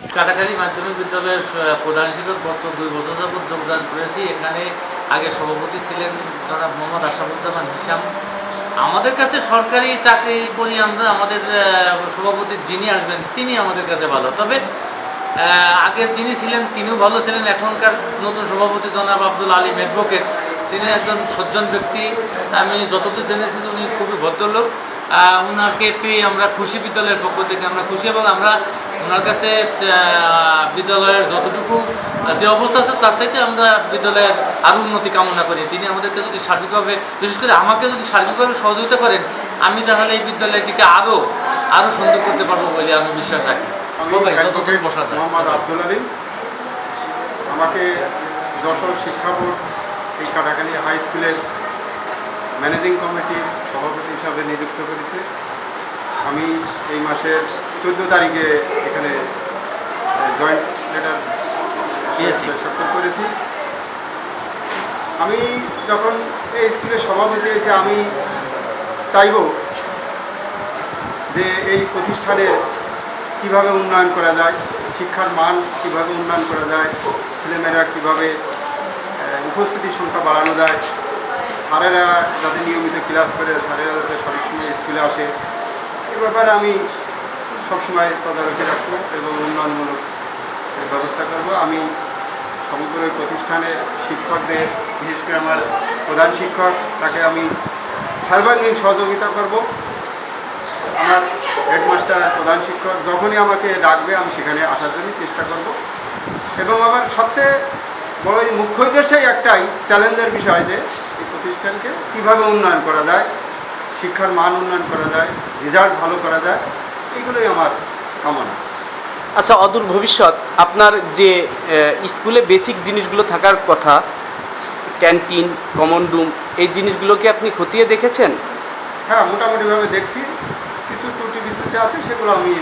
কাটাখালী মাধ্যমিক বিদ্যালয়ের প্রধান শিক্ষক গত দুই বছর যাবত যোগদান করেছি। এখানে আগে সভাপতি ছিলেন জনাব মোহাম্মদ আশরাফুজ্জামান হিসাম। আমাদের কাছে সরকারি চাকরি করি আমরা, আমাদের সভাপতি যিনি আসবেন, তিনি আমাদের কাছে ভালো। তবে আগের যিনি ছিলেন, তিনিও ভালো ছিলেন। এখনকার নতুন সভাপতি জনাব আব্দুল আলী অ্যাডভোকেট তিনি একজন সজ্জন ব্যক্তি। আমি যতদূর জেনেছি উনি খুবই ভদ্রলোক। ওনাকে পেয়ে আমরা খুশি বিদ্যালয়ের পক্ষ থেকে। আমরা খুশি এবং আমরা ওনার কাছে বিদ্যালয়ের যতটুকু যে অবস্থা আছে তার চাইতে আমরা বিদ্যালয়ের আরও উন্নতি কামনা করি। তিনি আমাদেরকে যদি সার্বিকভাবে বিশেষ করে আমাকে যদি সার্বিকভাবে সহযোগিতা করেন আমি তাহলে এই বিদ্যালয়টিকে আরও আরও সুন্দর করতে পারব বলে আমি বিশ্বাস রাখি। মোহাম্মদ আব্দুল আলিম আমাকে যশোর শিক্ষা বোর্ড এই কাটাখালী হাই স্কুলের ম্যানেজিং কমিটির সভাপতি হিসাবে নিযুক্ত করেছে। আমি এই মাসের চোদ্দ তারিখে এখানে জয়েন্ট লেটার। স্বাক্ষর করেছি আমি যখন এই স্কুলের সভাপতি হয়েছে আমি চাইব যে এই প্রতিষ্ঠানের কীভাবে উন্নয়ন করা যায় শিক্ষার মান কীভাবে উন্নয়ন করা যায় ছেলেমেয়েরা কীভাবে উপস্থিতির সংখ্যা বাড়ানো যায় স্যারেরা যাতে নিয়মিত ক্লাস করে স্যারেরা যাতে সঠিক সময় স্কুলে আসে ব্যাপারে আমি সবসময় তদারকি রাখব এবং উন্নয়নমূলক ব্যবস্থা করব। আমি সমগ্র প্রতিষ্ঠানের শিক্ষকদের, বিশেষ করে আমার প্রধান শিক্ষক, তাকে আমি সর্বাঙ্গীন সহযোগিতা করব। আমার হেডমাস্টার, প্রধান শিক্ষক যখনই আমাকে ডাকবে, আমি সেখানে আসার জন্য চেষ্টা করব। এবং আমার সবচেয়ে বড় মুখ্য উদ্দেশ্যই একটাই, চ্যালেঞ্জের বিষয় যে এই প্রতিষ্ঠানকে কীভাবে উন্নয়ন করা যায় শিক্ষার মান উন্নয়ন করা যায় রেজাল্ট ভালো করা যায় এগুলোই আমার কামনা। আচ্ছা অদূর ভবিষ্যৎ আপনার যে স্কুলে বেসিক জিনিসগুলো থাকার কথা ক্যান্টিন কমন রুম এই জিনিসগুলোকে আপনি খতিয়ে দেখেছেন? হ্যাঁ মোটামুটিভাবে দেখছি। কিছু ত্রুটি বিচ্যুতি আছে সেগুলো আমি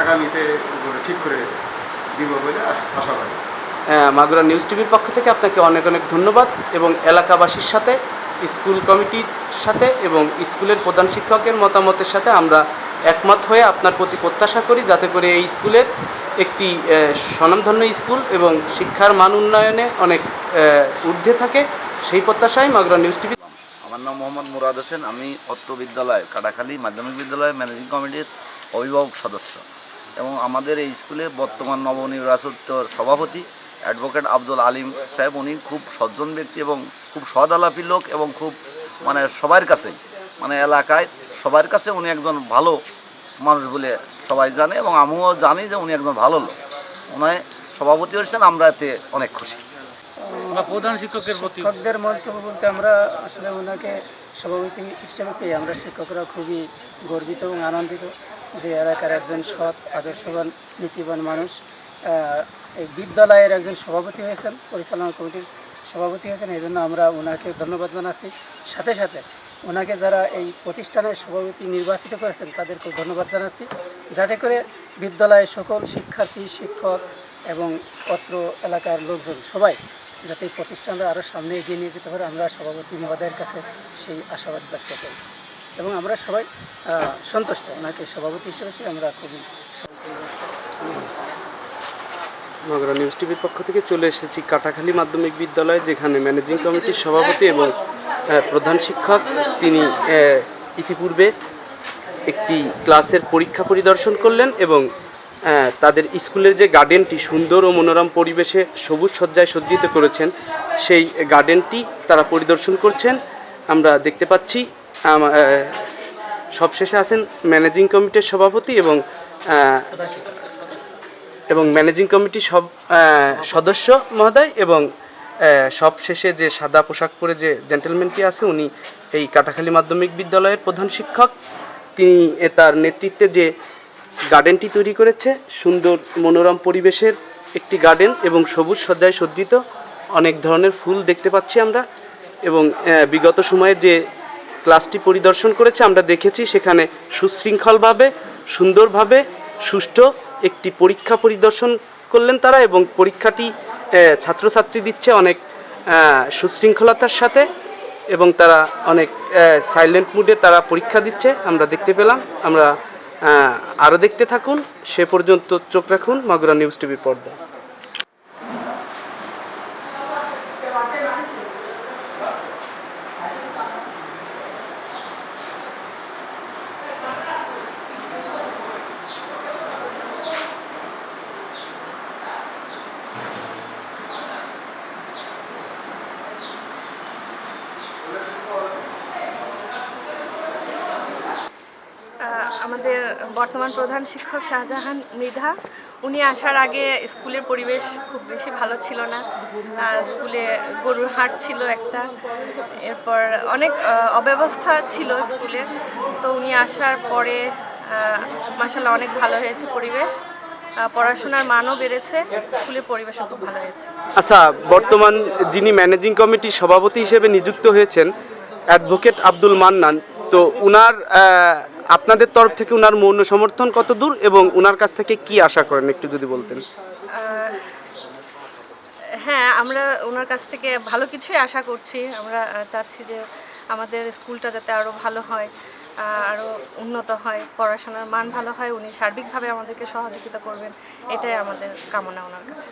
আগামীতে ঠিক করে দিব বলে আশা করি। মাগুরা নিউজ টিভির পক্ষ থেকে আপনাকে অনেক অনেক ধন্যবাদ এবং এলাকাবাসীর সাথে স্কুল কমিটির সাথে এবং স্কুলের প্রধান শিক্ষকের মতামতের সাথে আমরা একমত হয়ে আপনার প্রতি প্রত্যাশা করি, যাতে করে এই স্কুলের একটি স্বনামধন্য স্কুল এবং শিক্ষার মান উন্নয়নে অনেক ঊর্ধ্বে থাকে। সেই প্রত্যাশায় মাগুরা নিউজ টিভি আমার নাম মোহাম্মদ মুরাদ হোসেন। আমি অত্র বিদ্যালয়, কাটাখালী মাধ্যমিক বিদ্যালয় ম্যানেজিং কমিটির অভিভাবক সদস্য এবং আমাদের এই স্কুলে বর্তমান নবনির্বাচিত সভাপতি অ্যাডভোকেট আব্দুল আলিম সাহেব, উনি খুব সজ্জন ব্যক্তি এবং খুব সৎ আলাপী লোক এবং খুব মানে সবার কাছেই মানে এলাকায় সবার কাছে উনি একজন ভালো মানুষ বলে সবাই জানে এবং আমিও জানি যে উনি একজন ভালো লোক। উনি সভাপতি হয়েছেন আমরা এতে অনেক খুশি। প্রধান শিক্ষকের শিক্ষকদের মন্তব্য বলতে আমরা আসলে ওনাকে সভাপতি হিসেবে পেয়ে আমরা শিক্ষকরা খুবই গর্বিত এবং আনন্দিত যে এলাকার একজন সৎ আদর্শবান নীতিবান মানুষ এই বিদ্যালয়ের একজন সভাপতি হয়েছেন পরিচালনা কমিটির সভাপতি হয়েছেন, এই জন্য আমরা ওনাকে ধন্যবাদ জানাচ্ছি। সাথে সাথে ওনাকে যারা এই প্রতিষ্ঠানের সভাপতি নির্বাচিত করেছেন তাদেরকে ধন্যবাদ জানাচ্ছি। যাতে করে বিদ্যালয়ের সকল শিক্ষার্থী, শিক্ষক এবং অত্র এলাকার লোকজন সবাই যাতে এই প্রতিষ্ঠানটা আরও সামনে এগিয়ে নিয়ে যেতে পারে, আমরা সভাপতি মহোদয়ের কাছে সেই আশাবাদ ব্যক্ত করি। এবং আমরা সবাই সন্তুষ্ট। ওনাকে সভাপতি হিসেবে আমরা খুবই মাগুরা নিউজ টিভির পক্ষ থেকে চলে এসেছি কাটাখালী মাধ্যমিক বিদ্যালয়ে, যেখানে ম্যানেজিং কমিটির সভাপতি এবং প্রধান শিক্ষক। তিনি ইতিপূর্বে একটি ক্লাসের পরীক্ষা পরিদর্শন করলেন এবং তাদের স্কুলের যে গার্ডেনটি সুন্দর ও মনোরম পরিবেশে সবুজ সজ্জায় সজ্জিত করেছেন, সেই গার্ডেনটি তারা পরিদর্শন করছেন। আমরা দেখতে পাচ্ছি সবশেষে আছেন ম্যানেজিং কমিটির সভাপতি এবং এবং ম্যানেজিং কমিটির সব সদস্য মহোদয় এবং সব শেষে যে সাদা পোশাক পরে যে জেন্টেলম্যানটি আছে, উনি এই কাটাখালী মাধ্যমিক বিদ্যালয়ের প্রধান শিক্ষক। তিনি তার নেতৃত্বে যে গার্ডেনটি তৈরি করেছে, সুন্দর মনোরম পরিবেশের একটি গার্ডেন এবং সবুজ সজ্জায় সজ্জিত অনেক ধরনের ফুল দেখতে পাচ্ছি আমরা এবং বিগত সময়ে যে ক্লাসটি পরিদর্শন করেছে, আমরা দেখেছি সেখানে সুশৃঙ্খলভাবে, সুন্দরভাবে, সুষ্ঠু একটি পরীক্ষা পরিদর্শন করলেন তারা এবং পরীক্ষাটি ছাত্রছাত্রী দিচ্ছে অনেক সুশৃঙ্খলতার সাথে এবং তারা অনেক সাইলেন্ট মুডে তারা পরীক্ষা দিচ্ছে। আমরা দেখতে পেলাম, আমরা আরও দেখতে থাকুন। সে পর্যন্ত চোখ রাখুন, মাগুরা নিউজ টিভির পর্দায়। আমাদের বর্তমান প্রধান শিক্ষক শাহজাহান মৃধা। উনি আসার আগে স্কুলের পরিবেশ খুব বেশি ভালো ছিল না। স্কুলে গরুর হাট ছিল একটা। এরপর অনেক অব্যবস্থা ছিল স্কুলে। তো উনি আসার পরে মাসাল্লাহ অনেক ভালো হয়েছে পরিবেশ। পড়াশোনার মানও বেড়েছে। স্কুলের পরিবেশও খুব ভালো হয়েছে। আচ্ছা বর্তমান যিনি ম্যানেজিং কমিটির সভাপতি হিসেবে নিযুক্ত হয়েছেন অ্যাডভোকেট আব্দুল মান্নান। তো উনার আপনাদের তরফ থেকে উনার মৌন সমর্থন কত দূর এবং উনার কাছ থেকে কি আশা করেন, একটু যদি বলতেন? হ্যাঁ আমরা ওনার কাছ থেকে ভালো কিছুই আশা করছি। আমরা চাচ্ছি যে আমাদের স্কুলটা যাতে আরও ভালো হয় আরও উন্নত হয়, পড়াশোনার মান ভালো হয়। উনি সার্বিকভাবে আমাদেরকে সহযোগিতা করবেন, এটাই আমাদের কামনা ওনার কাছে।